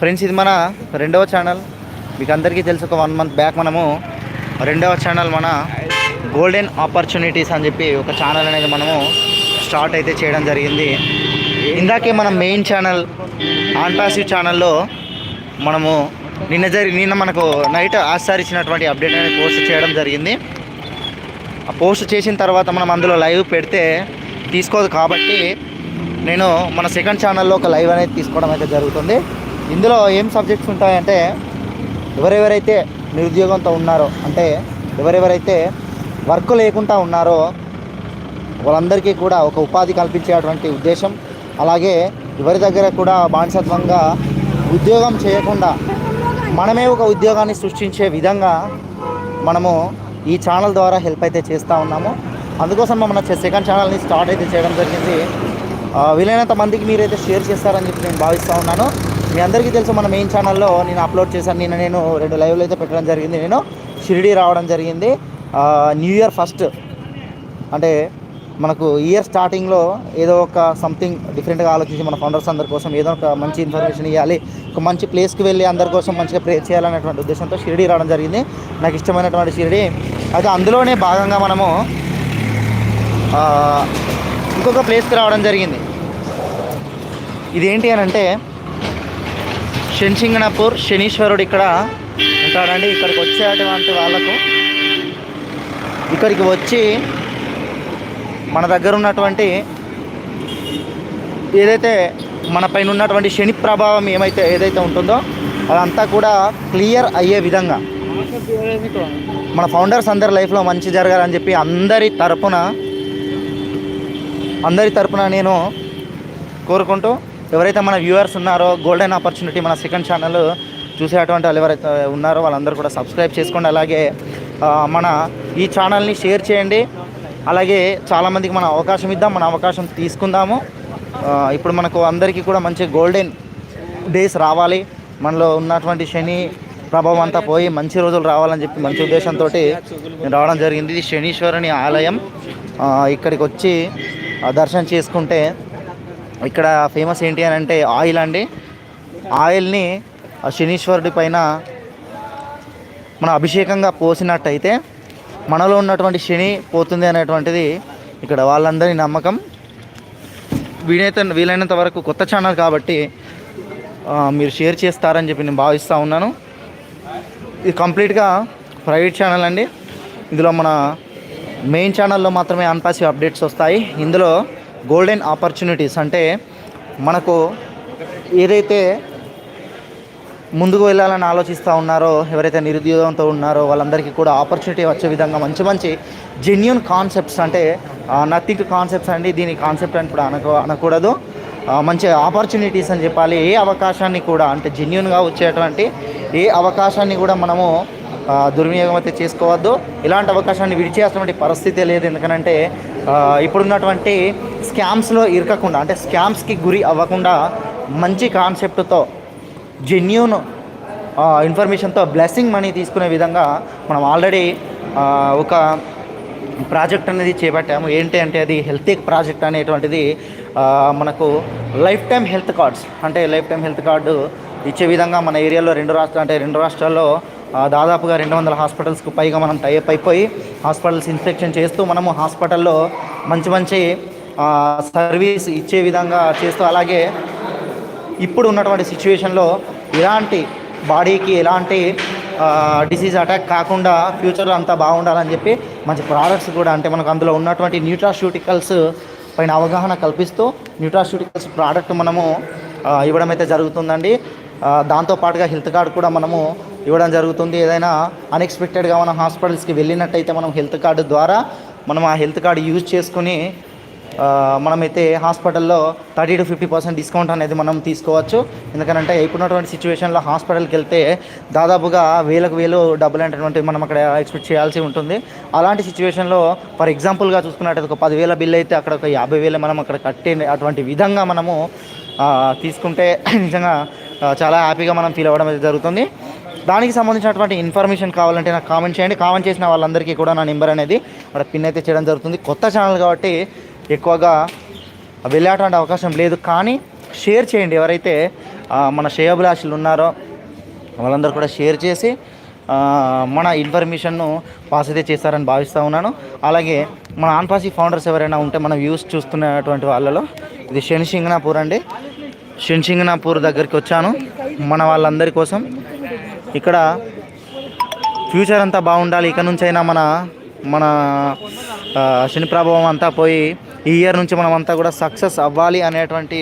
Friends ఇది మన రెండవ ఛానల్. మీకు అందరికీ తెలుసు ఒక వన్ మంత్ బ్యాక్ మనము రెండవ ఛానల్ మన గోల్డెన్ ఆపర్చునిటీస్ అని చెప్పి ఒక ఛానల్ అనేది మనము స్టార్ట్ అయితే చేయడం జరిగింది. ఇందాకే మన మెయిన్ ఛానల్ ఆంటాసివ్ ఛానల్లో మనము నిన్న జరి నిన్న మనకు నైట్ ఆశ్చర్యించినటువంటి అప్డేట్ అనేది పోస్ట్ చేయడం జరిగింది. ఆ పోస్ట్ చేసిన తర్వాత మనం అందులో లైవ్ పెడితే తీసుకోదు కాబట్టి నేను మన సెకండ్ ఛానల్లో ఒక లైవ్ అనేది తీసుకోవడం అయితే జరుగుతుంది. ఇందులో ఏం సబ్జెక్ట్స్ ఉంటాయంటే ఎవరెవరైతే నిరుద్యోగంతో ఉన్నారో అంటే ఎవరెవరైతే వర్క్ లేకుండా ఉన్నారో వాళ్ళందరికీ కూడా ఒక ఉపాధి కల్పించేటువంటి ఉద్దేశం. అలాగే ఎవరి దగ్గర కూడా బానిసత్వంగా ఉద్యోగం చేయకుండా మనమే ఒక ఉద్యోగాన్ని సృష్టించే విధంగా మనము ఈ ఛానల్ ద్వారా హెల్ప్ అయితే చేస్తూ ఉన్నాము. అందుకోసం మన సెకండ్ ఛానల్ని స్టార్ట్ అయితే చేయడం జరిగింది. వీలైనంత మందికి మీరైతే షేర్ చేస్తారని చెప్పి నేను భావిస్తూ ఉన్నాను. మీ అందరికీ తెలుసు మన మెయిన్ ఛానల్లో నేను అప్లోడ్ చేశాను. నిన్న నేను రెండు లైవ్లు అయితే పెట్టడం జరిగింది. నేను షిరిడి రావడం జరిగింది. న్యూ ఇయర్ ఫస్ట్ అంటే మనకు ఇయర్ స్టార్టింగ్లో ఏదో ఒక సంథింగ్ డిఫరెంట్గా ఆలోచించి మన ఫౌండర్స్ అందరి కోసం ఏదో ఒక మంచి ఇన్ఫర్మేషన్ ఇవ్వాలి. ఒక మంచి ప్లేస్కి వెళ్ళి అందరి కోసం మంచిగా ప్రే చేయాలనేటువంటి ఉద్దేశంతో షిరిడి రావడం జరిగింది. నాకు ఇష్టమైనటువంటి షిరిడి. అయితే అందులోనే భాగంగా మనము ఇంకొక ప్లేస్కి రావడం జరిగింది. ఇదేంటి అని అంటే శనిసింగనాపూర్ శనీశ్వరుడు ఇక్కడ ఉంటాడండి. ఇక్కడికి వచ్చేటువంటి వాళ్ళకు ఇక్కడికి వచ్చి మన దగ్గర ఉన్నటువంటి ఏదైతే మన పైన ఉన్నటువంటి శని ప్రభావం ఏమైతే ఏదైతే ఉంటుందో అదంతా కూడా క్లియర్ అయ్యే విధంగా మన ఫౌండర్స్ అందరి లైఫ్లో మంచి జరగాలని చెప్పి అందరి తరపున అందరి తరపున నేను కోరుకుంటూ ఎవరైతే మన వ్యూవర్స్ ఉన్నారో గోల్డెన్ ఆపర్చునిటీ మన సెకండ్ ఛానల్ చూసేటువంటి వాళ్ళు ఎవరైతే ఉన్నారో వాళ్ళందరూ కూడా సబ్స్క్రైబ్ చేసుకోండి. అలాగే మన ఈ ఛానల్ని షేర్ చేయండి. అలాగే చాలామందికి మన అవకాశం ఇద్దాం మన అవకాశం తీసుకుందాము. ఇప్పుడు మనకు అందరికీ కూడా మంచి గోల్డెన్ డేస్ రావాలి. మనలో ఉన్నటువంటి శని ప్రభావం అంతా పోయి మంచి రోజులు రావాలని చెప్పి మంచి ఉద్దేశంతో రావడం జరిగింది. ఇది శనీశ్వరుని ఆలయం. ఇక్కడికి వచ్చి దర్శనం చేసుకుంటే ఇక్కడ ఫేమస్ ఏంటి అని అంటే ఆయిల్ అండి. ఆయిల్ని ఆ శనీశ్వరుడి పైన మన అభిషేకంగా పోసినట్టయితే మనలో ఉన్నటువంటి శని పోతుంది అనేటువంటిది ఇక్కడ వాళ్ళందరి నమ్మకం. వీలైతే వీలైనంత వరకు కొత్త ఛానల్ కాబట్టి మీరు షేర్ చేస్తారని చెప్పి నేను భావిస్తూ ఉన్నాను. ఇది కంప్లీట్గా ప్రైవేట్ ఛానల్ అండి. ఇందులో మన మెయిన్ ఛానల్లో మాత్రమే అన్పాసివ్ అప్డేట్స్ వస్తాయి. ఇందులో గోల్డెన్ ఆపర్చునిటీస్ అంటే మనకు ఏదైతే ముందుకు వెళ్ళాలని ఆలోచిస్తూ ఉన్నారో ఎవరైతే నిరుద్యోగంతో ఉన్నారో వాళ్ళందరికీ కూడా ఆపర్చునిటీ వచ్చే విధంగా మంచి మంచి జెన్యున్ కాన్సెప్ట్స్ అంటే నథింగ్ కాన్సెప్ట్స్ అండి. దీని కాన్సెప్ట్ అని కూడా అనకు అనకూడదు. మంచి ఆపర్చునిటీస్ అని చెప్పాలి. ఏ అవకాశాన్ని కూడా అంటే జెన్యున్గా వచ్చేటువంటి ఏ అవకాశాన్ని కూడా మనము దుర్వినియోగం అయితే చేసుకోవద్దు. ఇలాంటి అవకాశాన్ని విడిచేసినటువంటి పరిస్థితి లేదు. ఎందుకనంటే ఇప్పుడున్నటువంటి స్కామ్స్లో ఇరకకుండా అంటే స్కామ్స్కి గురి అవ్వకుండా మంచి కాన్సెప్ట్తో జెన్యూన్ ఇన్ఫర్మేషన్తో బ్లెస్సింగ్ మనీ తీసుకునే విధంగా మనం ఆల్రెడీ ఒక ప్రాజెక్ట్ అనేది చేపట్టాము. ఏంటి అంటే అది హెల్త్ ప్రాజెక్ట్ అనేటువంటిది మనకు లైఫ్ టైం హెల్త్ కార్డ్స్ అంటే లైఫ్ టైం హెల్త్ కార్డు ఇచ్చే విధంగా మన ఏరియాలో రెండు రాష్ట్రాలు అంటే రెండు రాష్ట్రాల్లో దాదాపుగా రెండు వందల హాస్పిటల్స్కు పైగా మనం టైప్ అయిపోయి హాస్పిటల్స్ ఇన్స్పెక్షన్ చేస్తూ మనము హాస్పిటల్లో మంచి మంచి సర్వీస్ ఇచ్చే విధంగా చేస్తూ అలాగే ఇప్పుడు ఉన్నటువంటి సిచ్యువేషన్లో ఎలాంటి బాడీకి ఎలాంటి డిసీజ్ అటాక్ కాకుండా ఫ్యూచర్లో అంతా బాగుండాలని చెప్పి మంచి ప్రోడక్ట్స్ కూడా అంటే మనకు అందులో ఉన్నటువంటి న్యూట్రాష్యూటికల్స్ పైన అవగాహన కల్పిస్తూ న్యూట్రాష్యూటికల్స్ ప్రోడక్ట్ మనము ఇవ్వడం అయితే జరుగుతుందండి. దాంతోపాటుగా హెల్త్ కార్డ్ కూడా మనము ఇవ్వడం జరుగుతుంది. ఏదైనా అన్ఎక్స్పెక్టెడ్గా మనం హాస్పిటల్స్కి వెళ్ళినట్టయితే మనం హెల్త్ కార్డు ద్వారా మనం ఆ హెల్త్ కార్డు యూజ్ చేసుకుని మనమైతే హాస్పిటల్లో thirty to fifty percent discount అనేది మనం తీసుకోవచ్చు. ఎందుకంటే ఇప్పుడున్నటువంటి సిచ్యువేషన్లో హాస్పిటల్కి వెళ్తే దాదాపుగా వేలకు వేలు డబ్బులు అనేటువంటి మనం అక్కడ ఎక్స్పెక్ట్ చేయాల్సి ఉంటుంది. అలాంటి సిచ్యువేషన్లో ఫర్ ఎగ్జాంపుల్గా చూసుకున్నట్టయితే ఒక పదివేల బిల్ అయితే అక్కడ ఒక యాభై వేలు మనం అక్కడ కట్టే అటువంటి విధంగా మనము తీసుకుంటే నిజంగా చాలా హ్యాపీగా మనం ఫీల్ అవ్వడం అయితే జరుగుతుంది. దానికి సంబంధించినటువంటి ఇన్ఫర్మేషన్ కావాలంటే నాకు కామెంట్ చేయండి. కామెంట్ చేసిన వాళ్ళందరికీ కూడా నా నెంబర్ అనేది అక్కడ పిన్ అయితే చేయడం జరుగుతుంది. కొత్త ఛానల్ కాబట్టి ఎక్కువగా వెళ్ళేటువంటి అవకాశం లేదు. కానీ షేర్ చేయండి. ఎవరైతే మన శ్రేయోభిలాషులు ఉన్నారో వాళ్ళందరూ కూడా షేర్ చేసి మన ఇన్ఫర్మేషన్ను పాస్ అయితే చేస్తారని భావిస్తూ ఉన్నాను. అలాగే మన ఆన్పాసి ఫౌండర్స్ ఎవరైనా ఉంటే మన వ్యూస్ చూస్తున్నటువంటి వాళ్ళలో ఇది శనిసింగనాపూర్ అండి. శనిసింగనాపూర్ దగ్గరికి వచ్చాను. మన వాళ్ళందరి కోసం ఇక్కడ ఫ్యూచర్ అంతా బాగుండాలి. ఇక నుంచైనా మన మన శని ప్రభావం అంతా పోయి ఈ ఇయర్ నుంచి మనం అంతా కూడా సక్సెస్ అవ్వాలి అనేటువంటి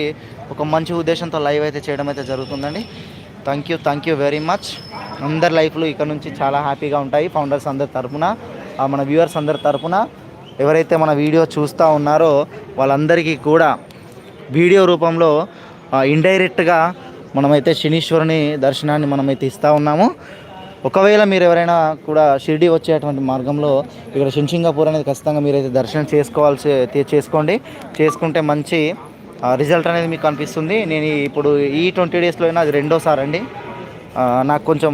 ఒక మంచి ఉద్దేశంతో లైవ్ అయితే చేయడం అయితే జరుగుతుందండి. Thank you thank you very much. అందరి లైఫ్లు ఇక్కడ నుంచి చాలా హ్యాపీగా ఉంటాయి. ఫౌండర్స్ అందరి తరపున మన వ్యూవర్స్ అందరి తరఫున ఎవరైతే మన వీడియో చూస్తూ ఉన్నారో వాళ్ళందరికీ కూడా వీడియో రూపంలో ఇండైరెక్ట్గా మనమైతే శనీశ్వరుని దర్శనాన్ని మనమైతే ఇస్తూ ఉన్నాము. ఒకవేళ మీరు ఎవరైనా కూడా షిరిడి వచ్చేటువంటి మార్గంలో ఇక్కడ శింషింగాపూర్ అనేది ఖచ్చితంగా మీరైతే దర్శనం చేసుకోవాల్సి చేసుకోండి. చేసుకుంటే మంచి రిజల్ట్ అనేది మీకు కనిపిస్తుంది నేను ఇప్పుడు ఈ ట్వంటీ డేస్లో అయినా అది రెండోసారి అండి. నాకు కొంచెం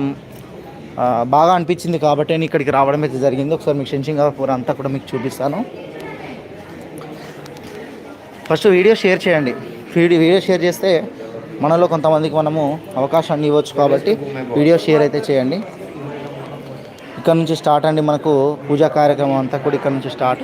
బాగా అనిపించింది కాబట్టి నేను ఇక్కడికి రావడం అయితే జరిగింది. ఒకసారి మీకు శింషింగాపూర్ అంతా కూడా మీకు చూపిస్తాను. ఫస్ట్ వీడియో షేర్ చేయండి. వీడియో షేర్ చేస్తే మనలో కొంతమందికి మనము అవకాశాన్ని ఇవ్వచ్చు కాబట్టి వీడియో షేర్ అయితే చేయండి. ఇక్కడ నుంచి స్టార్ట్ అండి మనకు పూజా కార్యక్రమం అంతా కూడా ఇక్కడ నుంచి స్టార్ట్.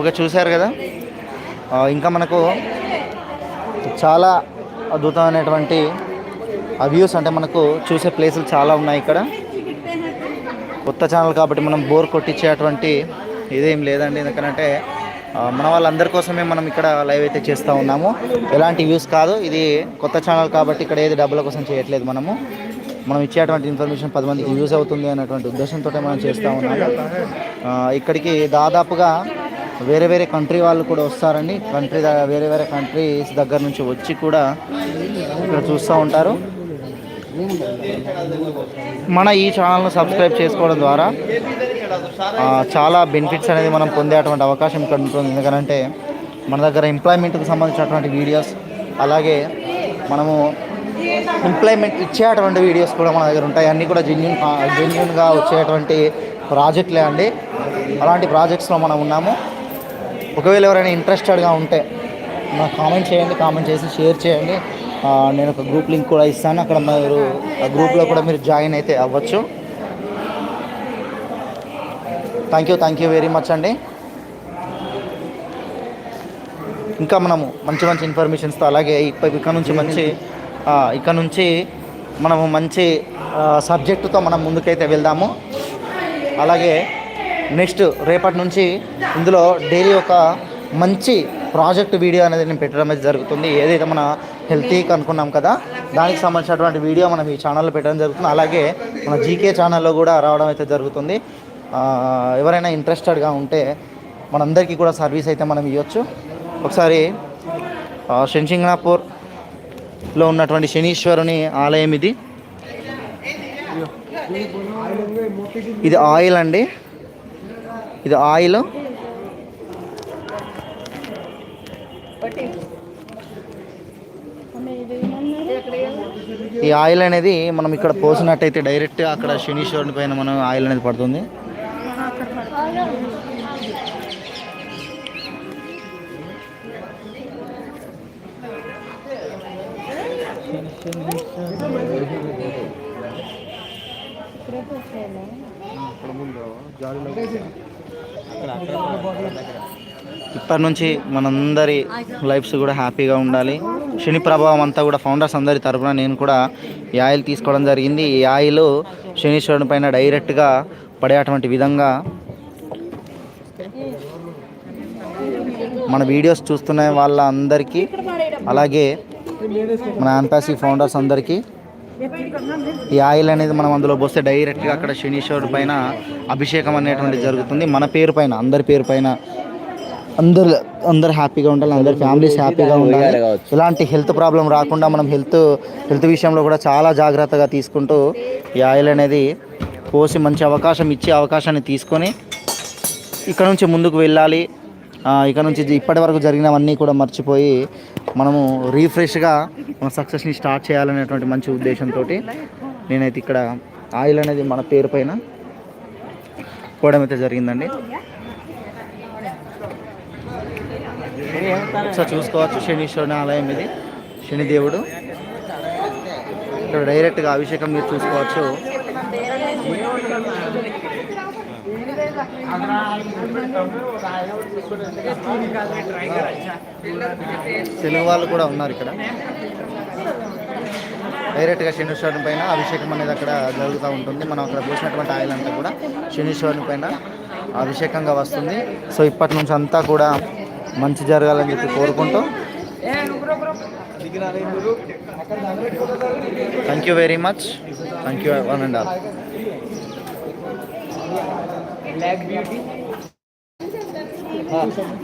ఓకే చూశారు కదా? ఇంకా మనకు చాలా అద్భుతమైనటువంటి వ్యూస్ అంటే మనకు చూసే ప్లేసులు చాలా ఉన్నాయి ఇక్కడ. కొత్త ఛానల్ కాబట్టి మనం బోర్ కొట్టించేటువంటి ఇదేం లేదండి. ఎందుకంటే మన వాళ్ళందరి కోసమే మనం ఇక్కడ లైవ్ అయితే చేస్తూ ఉన్నాము. ఎలాంటి వ్యూస్ కాదు. ఇది కొత్త ఛానల్ కాబట్టి ఇక్కడ ఏది డబ్బుల కోసం చేయట్లేదు మనము. మనం ఇచ్చేటువంటి ఇన్ఫర్మేషన్ పది మందికి యూజ్ అవుతుంది అనేటువంటి ఉద్దేశంతో మనం చేస్తూ ఉన్నాము. ఇక్కడికి దాదాపుగా వేరే వేరే కంట్రీ వాళ్ళు కూడా వస్తారండి. కంట్రీ వేరే వేరే కంట్రీస్ దగ్గర నుంచి వచ్చి కూడా ఇక్కడ చూస్తూ ఉంటారు. మన ఈ ఛానల్ను సబ్స్క్రైబ్ చేసుకోవడం ద్వారా చాలా బెనిఫిట్స్ అనేది మనం పొందేటువంటి అవకాశం ఇక్కడ ఉంటుంది. ఎందుకంటే మన దగ్గర ఎంప్లాయ్మెంట్కి సంబంధించినటువంటి వీడియోస్ అలాగే మనము ఎంప్లాయ్మెంట్ ఇచ్చేటువంటి వీడియోస్ కూడా మన దగ్గర ఉంటాయి. అన్నీ కూడా జెన్యున్ జెన్యున్గా వచ్చేటువంటి ప్రాజెక్ట్లే అండి. అలాంటి ప్రాజెక్ట్స్లో మనం ఉన్నాము. ఒకవేళ ఎవరైనా ఇంట్రెస్టెడ్గా ఉంటే నాకు కామెంట్ చేయండి కామెంట్ చేసి షేర్ చేయండి. నేను ఒక గ్రూప్ లింక్ కూడా ఇస్తాను. అక్కడ మీరు ఆ గ్రూప్లో కూడా మీరు జాయిన్ అయితే అవ్వచ్చు. Thank you thank you very much అండి. ఇంకా మనము మంచి మంచి ఇన్ఫర్మేషన్స్తో అలాగే ఇప్ప- ఇక్కడ నుంచి మంచి ఇక్కడ నుంచి మనము మంచి సబ్జెక్టుతో మనం ముందుకైతే వెళ్దాము. అలాగే నెక్స్ట్ రేపటి నుంచి ఇందులో డైలీ ఒక మంచి ప్రాజెక్ట్ వీడియో అనేది నేను పెట్టడం అయితే జరుగుతుంది. ఏదైతే మన హెల్తీకి అనుకున్నాం కదా దానికి సంబంధించినటువంటి వీడియో మనం ఈ ఛానల్లో పెట్టడం జరుగుతుంది. అలాగే మన జీకే ఛానల్లో కూడా రావడం అయితే జరుగుతుంది. ఎవరైనా ఇంట్రెస్టెడ్గా ఉంటే మనందరికీ కూడా సర్వీస్ అయితే మనం ఇవ్వచ్చు. ఒకసారి ఆ, ఉన్నటువంటి శనీశ్వరుని ఆలయం ఇది. ఇది ఆయిల్ అండి. ఇది ఆయిల్. ఈ ఆయిల్ అనేది మనం ఇక్కడ పోసినట్టయితే డైరెక్ట్ అక్కడ శనీశ్వరుని పైన మనం ఆయిల్ అనేది పడుతుంది. ఇప్పటి నుంచి మనందరి లైఫ్స్ కూడా హ్యాపీగా ఉండాలి. శని ప్రభావం అంతా కూడా ఫౌండర్స్ అందరి తరఫున నేను కూడా ఈ ఆయిల్ తీసుకోవడం జరిగింది. ఈ ఆయిల్ శనీశ్వరుని పైన డైరెక్ట్గా పడేటువంటి విధంగా మన వీడియోస్ చూస్తున్న వాళ్ళ అందరికీ అలాగే మన ఆన్పాసి ఫౌండర్స్ అందరికీ ఈ ఆయిల్ అనేది మనం అందులో పోస్తే డైరెక్ట్గా అక్కడ శనీశ్వరుడు పైన అభిషేకం అనేటువంటి జరుగుతుంది. మన పేరు పైన అందరి పేరు పైన అందరు అందరు హ్యాపీగా ఉండాలి అందరి ఫ్యామిలీస్ హ్యాపీగా ఉండాలి. ఇలాంటి హెల్త్ ప్రాబ్లం రాకుండా మనం హెల్త్ హెల్త్ విషయంలో కూడా చాలా జాగ్రత్తగా తీసుకుంటూ ఈ ఆయిల్ అనేది పోసి మంచి అవకాశం ఇచ్చే అవకాశాన్ని తీసుకొని ఇక్కడ నుంచి ముందుకు వెళ్ళాలి. ఆ, ఇక్కడ నుంచి ఇప్పటి వరకు జరిగినవన్నీ కూడా మర్చిపోయి మనము రీఫ్రెష్గా మన సక్సెస్ని స్టార్ట్ చేయాలనేటువంటి మంచి ఉద్దేశంతో నేనైతే ఇక్కడ ఆయిల్ అనేది మన పేరు పైన పోవడం అయితే జరిగిందండి. ఒకసారి చూసుకోవచ్చు శనీశ్వరుని ఆలయం ఇది శనిదేవుడు. ఇక్కడ డైరెక్ట్గా అభిషేకం మీరు చూసుకోవచ్చు. తెలుగు వాళ్ళు కూడా ఉన్నారు ఇక్కడ. డైరెక్ట్గా శనీశ్వరుని పైన అభిషేకం అనేది అక్కడ జరుగుతూ ఉంటుంది. మనం అక్కడ పోసినటువంటి ఆయిల్ అంతా కూడా శనీశ్వరుని పైన అభిషేకంగా వస్తుంది. సో ఇప్పటి నుంచి అంతా కూడా మంచి జరగాలని చెప్పి కోరుకుంటూ thank you very much thank you one and all black beauty. हाँ।